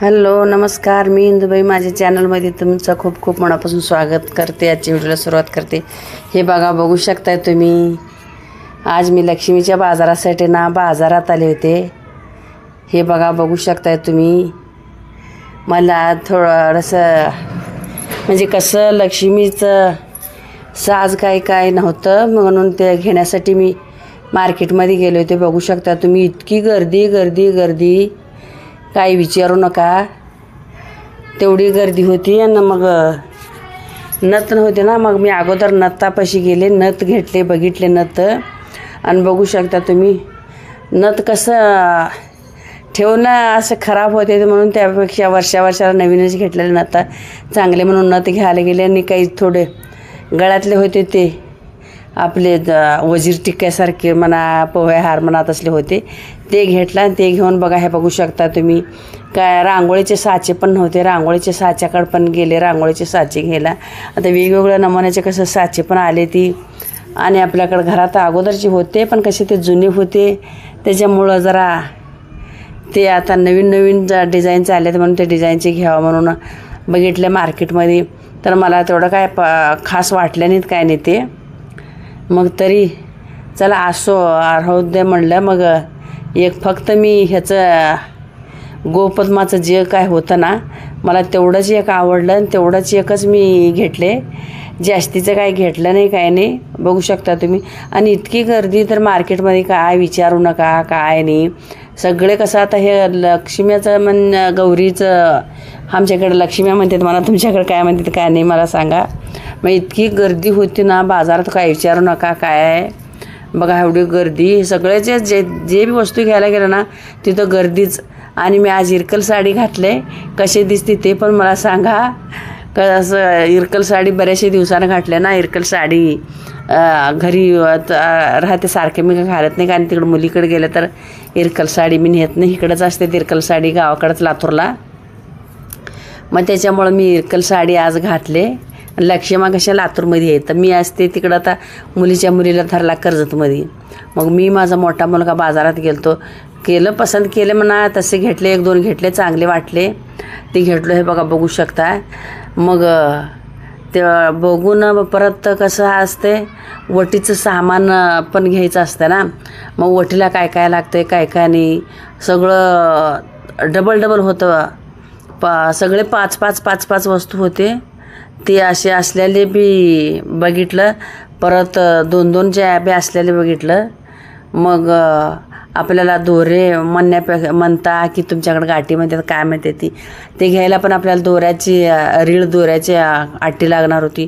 Hello नमस्कार. मी इंदुबाई. माझ्या चॅनलमध्ये तुमचं खूप खूप मनापासून स्वागत करते. आजच्या व्हिडिओला सुरुवात करते. हे बघा बघू शकताय तुम्ही. आज मी लक्ष्मीच्या बाजारासाठी ना बाजारात आले होते. हे बघा बघू शकताय तुम्ही. मला थोडंसं म्हणजे कसं लक्ष्मीचं साज काय काय नव्हतं म्हणून ते घेण्यासाठी मी मार्केटमध्ये गेले होते. बघू शकता तुम्ही इतकी गर्दी गर्दी गर्दी. काही विचारू नका. तेवढी गर्दी होती आणि मग नथ नव्हते ना मग मी अगोदर नथापाशी गेले नथ घेतले बघितले नथ. आणि बघू शकता तुम्ही नथ कसं ठेवणं असं खराब होते म्हणून त्यापेक्षा वर्षा वर्षाला नवीनच घेतलेले नथ. चांगले म्हणून नथ घ्यायला गेले आणि काही थोडे गळ्यातले होते ते. आपले वजीर टिक्क्यासारखे म्हणा पोहे हार म्हणा तसले होते. ते घेतला आणि ते घेऊन बघा हे बघू शकता तुम्ही. काय रांगोळीचे साचे पण नव्हते. रांगोळीचे साच्याकडे पण गेले रांगोळीचे साचे घ्यायला. आता वेगवेगळ्या नमुन्याचे कसं साचे पण आले ती. आणि आपल्याकडे घरात अगोदरचे होते पण कसे ते जुने होते त्याच्यामुळं जरा ते आता नवीन नवीन ज डिझाईनचे आले म्हणून ते डिझाईनचे घ्यावं म्हणून बघितले मार्केटमध्ये. तर मला तेवढं काय प खास वाटलं नाहीत काय नाही ते. मग तरी चला असो राहू दे म्हणलं. मग एक फक्त मी ह्याचं गोपद्माचं जे काय होतं ना मला तेवढंच एक आवडलं आणि तेवढंच एकच मी घेतले. जास्तीचं काय घेतलं नाही काय नाही. बघू शकता तुम्ही. आणि इतकी गर्दी तर मार्केटमध्ये काय विचारू नका काय नाही. सगळे कसं आता हे लक्ष्म्याचं म्हण गौरीचं आमच्याकडे लक्ष्म्या म्हणतात मला तुमच्याकडे काय म्हणतात काय नाही मला सांगा. मग इतकी गर्दी होती ना बाजारात काय विचारू नका काय आहे? बघा एवढी गर्दी सगळ्याचे जे जे बी वस्तू घ्यायला गेलं ना तिथं गर्दीच. आणि मी आज इरकल साडी घातले कसे दिसते ते पण मला सांगा. क असं इरकल साडी बऱ्याचशा दिवसानं घातल्या ना इरकल साडी. घरी राहते सारखे मी घालत नाही कारण तिकडं मुलीकडे गेलं तर इरकल साडी मी नेत नाही. इकडंच असते इरकल साडी गावाकडंच लातूरला. मग त्याच्यामुळं मी इरकल साडी आज घातले. लक्ष्मा कशा लातूरमध्ये आहे तर मी असते तिकडं आता मुलीच्या मुलीला धरला कर्जतमध्ये. मग मी माझा मोठा मुलगा बाजारात गेलतो. केलं पसंत केलं म्हणा तसे घेतले एक दोन घेतले चांगले वाटले. ते घेतलो हे बघा बघू शकता. मग ते बघून परत कसं असते वटीचं सामान पण घ्यायचं असतं ना. मग वटीला काय काय लागतं काय काय नाही. सगळं डबल डबल होतं. पा सगळे पाच पाच पाच पाच वस्तू होते. ते असे असलेले बी बघितलं परत दोन दोन ज्या बी असलेले बघितलं मग आपल्याला दोरे म्हणण्यापे म्हणता की तुमच्याकडे गाठी म्हणतात काय म्हणते ती. ते घ्यायला पण आपल्याला दोऱ्याची रीळ दोऱ्याची अं, आटी लागणार होती.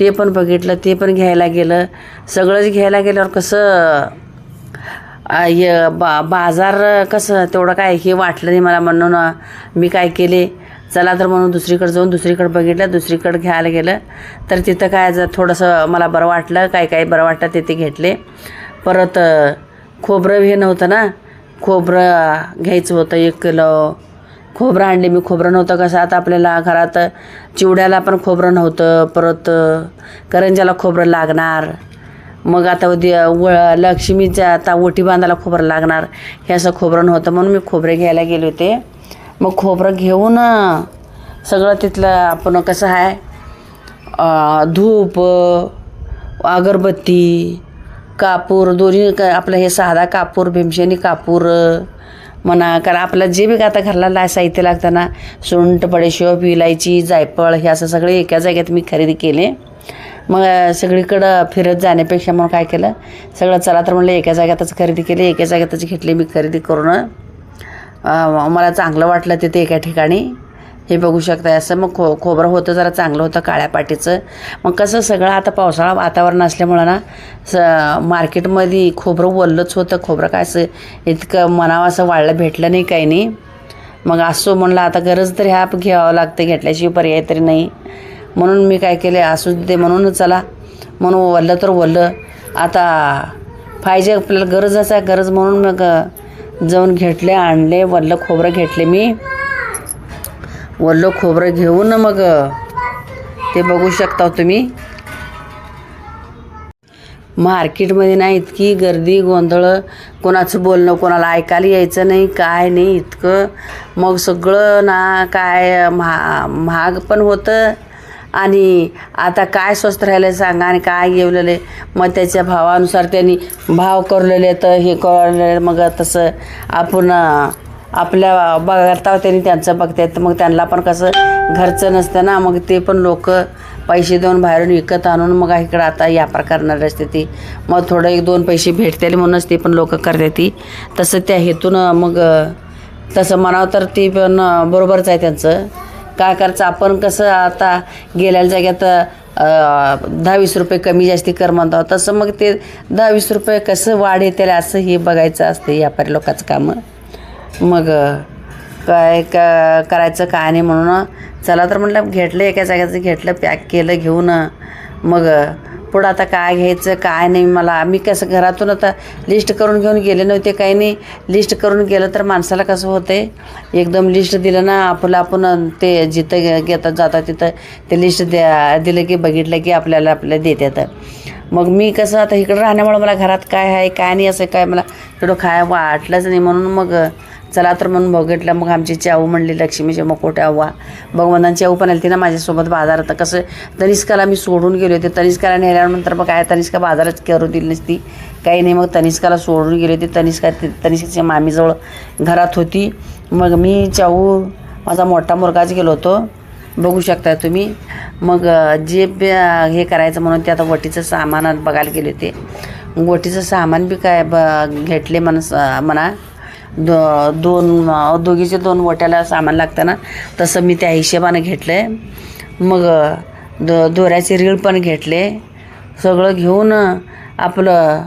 ते पण बघितलं ते पण घ्यायला गेलं. सगळंच घ्यायला गेल्यावर कसं य बा बाजार कसं तेवढं काय हे वाटलं नाही मला म्हणून मी काय केले? चला तर म्हणून दुसरीकडे जाऊन दुसरीकडे बघितलं दुसरीकडे घ्यायला गेलं. तर तिथं काय जर थोडंसं मला बरं वाटलं काय काय बरं वाटलं तिथे घेतले. परत खोबरं हे नव्हतं ना? खोबरं घ्यायचं होतं एक किलो. खोबरं आणले मी खोबरं नव्हतं कसं आता आपल्याला घरात चिवड्याला पण खोबरं नव्हतं. परत करंज्याला करंजाला खोबरं लागणार. मग आता उद्या व लक्ष्मीच्या आता ओटी बांधायला खोबरं लागणार. हे असं खोबरं नव्हतं म्हणून मी खोबरे घ्यायला गेले होते. मग खोबरं घेऊन सगळं तिथलं आपण कसं आहे धूप अगरबत्ती कापूर दोन्ही का आपलं हे साधा कापूर भीमशेनी कापूर म्हणा कारण आपलं जे बी आता घरला ला साहित्य लागतं ना बडेशोप इलायची जायफळ हे असं सगळे एका जागेत मी खरेदी केले. मग सगळीकडं फिरत जाण्यापेक्षा मग काय केलं सगळं चला तर म्हणलं एका जाग्यातच खरेदी केली एका जाग्यातच घेतली मी खरेदी करून. मला चांगलं वाटलं तिथे एका ठिकाणी. हे बघू शकताय असं. मग खो खोबरं होतं जरा चांगलं होतं काळ्या पाटीचं. मग कसं सगळं आता पावसाळा वातावरण असल्यामुळं ना स मार्केटमध्ये खोबरं वल्लच होतं. खोबरं काय असं इतकं मनावं असं वाळलं भेटलं नाही काही नाही. मग असो म्हणलं आता गरज तर ह्या घ्यावं लागतं घेतल्याशिवाय पर्याय तरी नाही. म्हणून मी काय केले असू दे म्हणून चला. म्हणून वल्लं तर वल्लं. आता पाहिजे आपल्याला गरज आहे गरज म्हणून मग जाऊन घेतले आणले वल्लं खोबरं घेतले मी. वल्लं खोबरं घेऊन मग ते बघू शकता तुम्ही. मार्केटमध्ये ना इतकी गर्दी गोंधळ कोणाचं बोलणं कोणाला ऐकायला यायचं नाही काय नाही इतकं. मग सगळं ना काय महा महाग पण होतं. आणि आता काय स्वस्त राहिलं सांगा आणि काय येवलेले मग त्याच्या भावानुसार त्यांनी भाव करलेले तर हे करलेले मग तसं आपण आपल्या बघता त्यांनी त्यांचं बघतात मग त्यांना पण कसं घरचं नसतं ना. मग ते पण लोक पैसे देऊन बाहेरून विकत आणून मग इकडं आता व्यापार करणारे असते ती मग थोडं एक दोन पैसे भेटतील म्हणूनच ते पण लोक करते ती. तसं त्या हेतून मग तसं म्हणावं तर ते पण बरोबरच आहे त्यांचं. काय करायचं? आपण कसं आता गेल्या जाग्यात दहा वीस रुपये कमी जास्ती कर म्हणतो तसं मग ते दहा वीस रुपये कसं वाढ येते असं हे बघायचं असते व्यापारी लोकांचं कामं. मग काय क करायचं काय नाही म्हणून चला तर म्हटलं घेतलं एका जाग्याचं घेतलं पॅक केलं घेऊन मग पुढं आता काय घ्यायचं काय नाही मला. मी कसं घरातून आता लिस्ट करून घेऊन गेले नव्हते काही नाही. लिस्ट करून गेलं तर माणसाला कसं होते एकदम लिस्ट दिलं ना आपलं आपण ते जिथं घेतात जातात तिथं ते लिस्ट द्या दिलं की बघितलं की आपल्याला आपल्याला देतात मग मी कसं आता इकडं राहण्यामुळं मला घरात काय आहे काय नाही असं काय मला थोडं खाय वाटलंच नाही. म्हणून मग चला तर म्हणून बघितलं मग आमची चाऊ म्हणली लक्ष्मीची मोठ्या अव्वा भगवंतांची आऊ पण आली ती ना माझ्यासोबत बाजारात. कसं तनिष्काला मी सोडून गेले होते. तनिष्काला नेल्यानंतर मग काय तनिष्का बाजारात करू दिली नसती. काही नाही मग तनिष्काला सोडून गेले होते. तनिष्का तनिष्काच्या मामीजवळ घरात होती. मग मी चाऊ माझा मोठा मुलगाच गेलो होतो. बघू शकता तुम्ही. मग जे हे करायचं म्हणून ते आता वटीचं सामान बघायला गेले होते. वटीचं सामान बी काय ब घेतले म्हणस म्हणा. दो दोन दोघीचे दोन वट्याला सामान लागतं ना तसं मी त्या हिशेबानं घेतलं आहे मग द दो दोऱ्याचे रीळ पण घेतले. सगळं घेऊन आपलं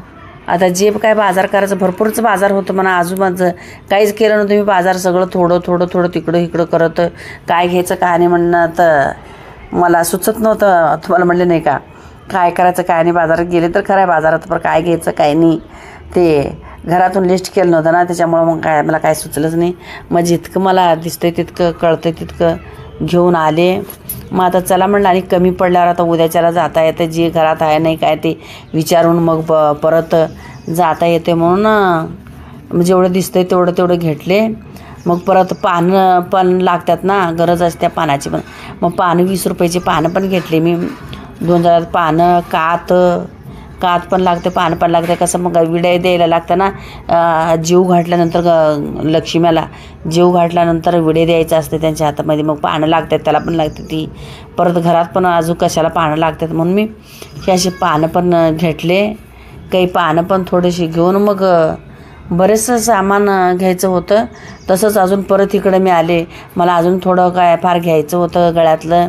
आता जे काय बाजार करायचं भरपूरच बाजार होतं म्हणा आजूबाजू काहीच केलं नव्हतं मी बाजार सगळं थोडं थोडं थोडं तिकडं इकडं करत काय घ्यायचं काय नाही म्हणणं तर मला सुचत नव्हतं. तुम्हाला म्हणले नाही का काय करायचं काय नाही बाजारात गेले तर खरं आहे बाजारात पण काय घ्यायचं काय नाही. ते घरातून लिस्ट केलं नव्हतं ना त्याच्यामुळं मग काय मला काय सुचलंच नाही. मग जितकं मला दिसतंय तितकं कळतं तितकं घेऊन आले. मग आता चला म्हणलं आणि कमी पडल्यावर आता उद्याच्याला जाता येतं जे घरात आहे नाही काय ते विचारून मग प परत जाता येते म्हणून जेवढं जेवढं दिसतंय तेवढं तेवढं घेतले. मग परत पानं पण लागतात ना गरज असते पानाची पण. मग पानं वीस रुपयाची पानं पण घेतली मी. दोन हजार पानं कात कात पण लागते पान पण लागते. कसं मग विड्या द्यायला लागतं ना? जीव घाटल्यानंतर ग- लक्ष्म्याला जीव घाटल्यानंतर विडे द्यायचं असते त्यांच्या हातामध्ये. मग पानं लागतात त्याला पण लागते ती. परत घरात पण अजून कशाला पानं लागतात म्हणून मी हे असे पानं पण घेतले. काही पानं पण थोडीशी घेऊन मग बरेचसं सामान घ्यायचं होतं. तसंच अजून परत इकडं मी आले. मला अजून थोडं काय फार घ्यायचं होतं गळ्यातलं.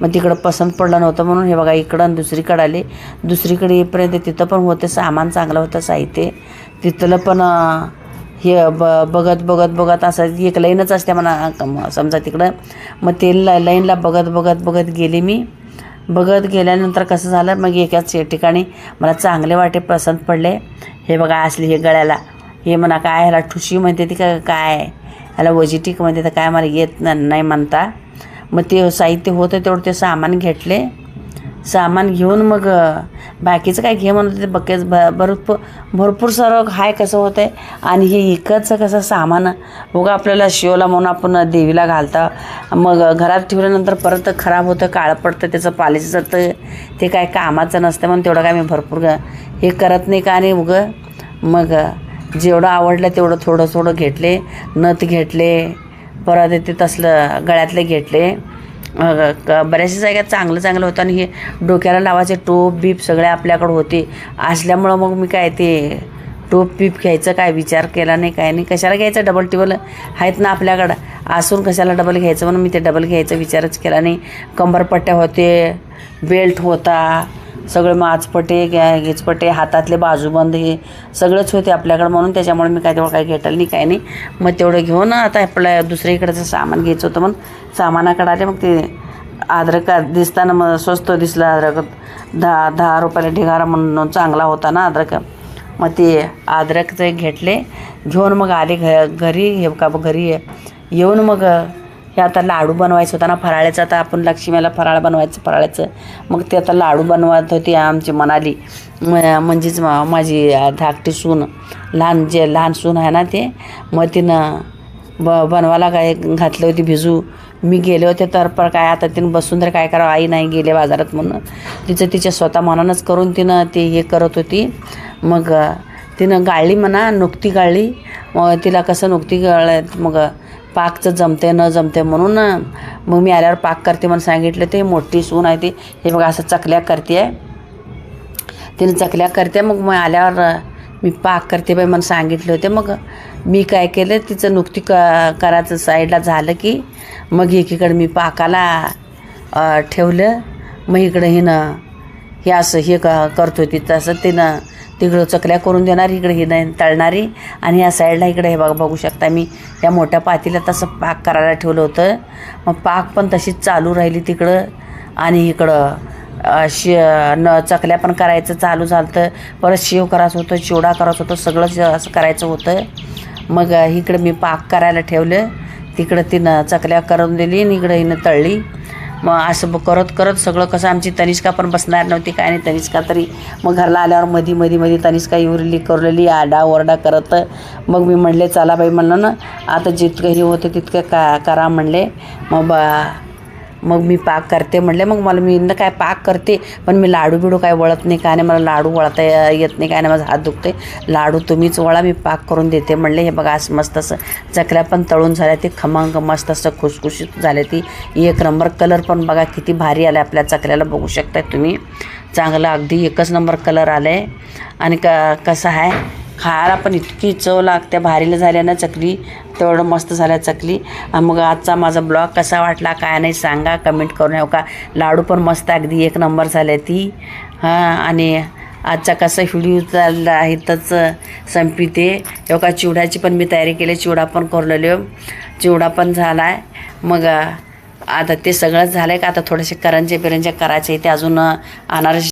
मग तिकडं पसंत पडलं नव्हतं म्हणून हे बघा इकडं आणि दुसरीकडं आले. दुसरीकडे येईपर्यंत तिथं पण होतं सामान चांगलं होतं साहित्य. तिथलं पण हे ब बघत बघत बघत असं एक लाईनच असते म्हणा समजा तिकडं. मग ते ला लाईनला बघत बघत बघत गेले मी. बघत गेल्यानंतर कसं झालं मग एकाच ठिकाणी मला चांगले वाटे पसंत पडले. हे बघा असली हे गळ्याला. हे म्हणा काय ह्याला ठुशी म्हणते ती का काय? ह्याला वजिटिक म्हणते तर काय मला येत न- नाही म्हणता. मग ते साहित्य होतं तेवढं ते सामान घेतले. सामान घेऊन मग बाकीचं काय घे म्हणत होते बकेच भ भरपूर भरपूर सारं हाय कसं होतं आहे आणि हे इकडचं कसं सामान उगा आपल्याला शिवला म्हणून आपण देवीला घालता. मग घरात ठेवल्यानंतर परत खराब होतं काळं पडतं त्याचं पालिश जातं. ते काय कामाचं नसतं म्हणून तेवढं काय मी भरपूर हे करत नाही का आणि उगं मग जेवढं आवडलं तेवढं थोडं थोडं घेतले. नथ घेतले. परत ते तसलं गळ्यातले घेतले. बऱ्याचशा जागेत चांगलं चांगलं होतं आणि हे डोक्याला लावायचे टोप बीप सगळे आपल्याकडं होते. असल्यामुळं मग मी काय ते टोप बीप घ्यायचं काय विचार केला नाही काय नाही. कशाला घ्यायचं? डबल टिबल आहेत ना आपल्याकडं. असून कशाला डबल घ्यायचं? म्हणून मी ते डबल घ्यायचा विचारच केला नाही. कंबरपट्ट्या होते बेल्ट होता. सगळे माचपटे गॅ- गिचपटे हातातले बाजूबंद हे सगळंच होते आपल्याकडं म्हणून त्याच्यामुळे मी काय तेवढं काही घेतलं नाही काय नाही. मग तेवढं घेऊन आता आपल्या दुसऱ्या इकडचं सामान घ्यायचं होतं म्हणून सामानाकडे आले. मग ते अद्रक दिसताना मग स्वस्त दिसला अद्रक दहा दहा रुपयाला ढिगारा म्हणून चांगला होता ना अद्रक मग ते अद्रकचे घेतले. घेऊन मग आले घ घरी हे का घरी येऊन मग हे आता लाडू बनवायचं होता ना फराळ्याचं आता आपण लक्ष्मीला फराळ बनवायचं फराळ्याचं मग ते आता लाडू बनवत होती आमची मनाली. म- म्हणजेच माझी धाकटी सून. लहान जे लहान सून आहे ना ते मग तिनं ब बनवायला काय घातले होते भिजू. मी गेले होते तर पण काय आता तिनं बसून तर काय करावं? आई नाही गेले बाजारात म्हणून. तिचं तिच्या स्वतः मनानंच करून तिनं ते हे करत होती. मग तिनं गाळली म्हणा नुकती गाळली. मग तिला कसं नुकती गाळत मग पाकचं जमते न जमते म्हणून मग मी आल्यावर पाक करते म्हणून सांगितलं ते मोठी सून आहे ती. हे बघा असं चकल्या करते तिने चकल्या करते मग मग आल्यावर मी पाक करते बाई म्हणून सांगितले होते. मग मी काय केलं तिचं नुकती क करायचं साईडला झालं की मग एकीकडे मी पाकाला ठेवलं. मग इकडं हिनं हे असं हे क करत होती तसं तिनं तिकडं चकल्या करून देणार इकडे हिनं तळणारी. आणि या साईडला इकडे हे बघा बघू शकता मी या मोठ्या पातीला तसं पाक करायला ठेवलं होतं. मग पाक पण तशीच चालू राहिली तिकडं. आणि इकडं शि शे न चकल्या पण करायचं चालू झालं तर परत शेव करायचं होतं चिवडा करायचं होतं सगळंच असं करायचं होतं. मग इकडं मी पाक करायला ठेवलं. तिकडं तिनं चकल्या करून दिली आणि इकडं हिनं तळली. मग असं करत करत सगळं कसं आमची तनिष्का पण बसणार नव्हती काय नाही तनिष्का तरी मग घरला आल्यावर मधी मधी मधी तनिष्का येऊरली करलेली आडा ओरडा करत. मग मी म्हणले चला बाई म्हणलं ना आता जितकं हे होतं तितकं का करा म्हणले. मग बा मग मी पाक करते म्हणले मग मला मी न काय पाक करते पण मी लाडू बिडू काय वळत नाही काय नाही मला लाडू वळता येत नाही काय नाही माझा हात दुखते लाडू तुम्हीच वळा मी पाक करून देते म्हणले. हे बघा असं मस्त असं चकल्या पण तळून झाल्या ते खमंग मस्त असं खुसखुशीत झाले ती. एक नंबर कलर पण बघा किती भारी आला आपल्या चकल्याला बघू शकताय तुम्ही. चांगलं अगदी एकच नंबर कलर आलं आहे आणि क कसं आहे? खायला पण इतकी चव लागते. भारीला झाल्या ना चकली. तेवढं मस्त झाल्या चकली. मग आजचा माझा ब्लॉग कसा वाटला काय नाही सांगा. कमेंट करून येऊ का? लाडू पण मस्त अगदी एक नंबर झाले ती. हां आणि आजचा कसा व्हिडिओ चालला आहे तच संपिते एवढा चिवड्याची पण मी तयारी केली. चिवडा पण करलेलो. चिवडा पण झाला आहे मग आता ते सगळंच झालं आहे का? आता थोडेसे करंजे बिरंजे करायचे ते अजून अनारस